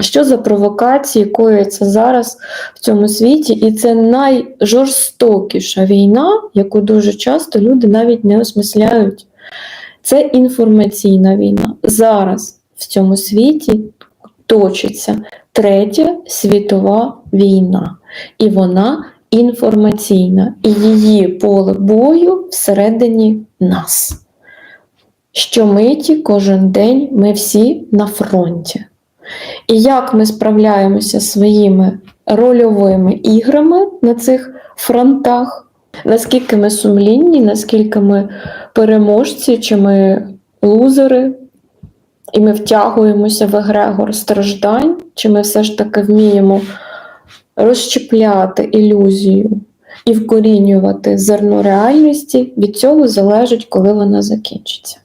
що за провокації кояться зараз в цьому світі, і це найжорстокіша війна, яку дуже часто люди навіть не осмисляють. Це інформаційна війна. Зараз в цьому світі точиться третя світова війна, і вона інформаційна, і її поле бою всередині нас. Щомиті, кожен день ми всі на фронті. І як ми справляємося своїми рольовими іграми на цих фронтах, наскільки ми сумлінні, наскільки ми переможці, чи ми лузери, і ми втягуємося в егрегор страждань, чи ми все ж таки вміємо розщепляти ілюзію і вкорінювати зерно реальності, від цього залежить, коли вона закінчиться.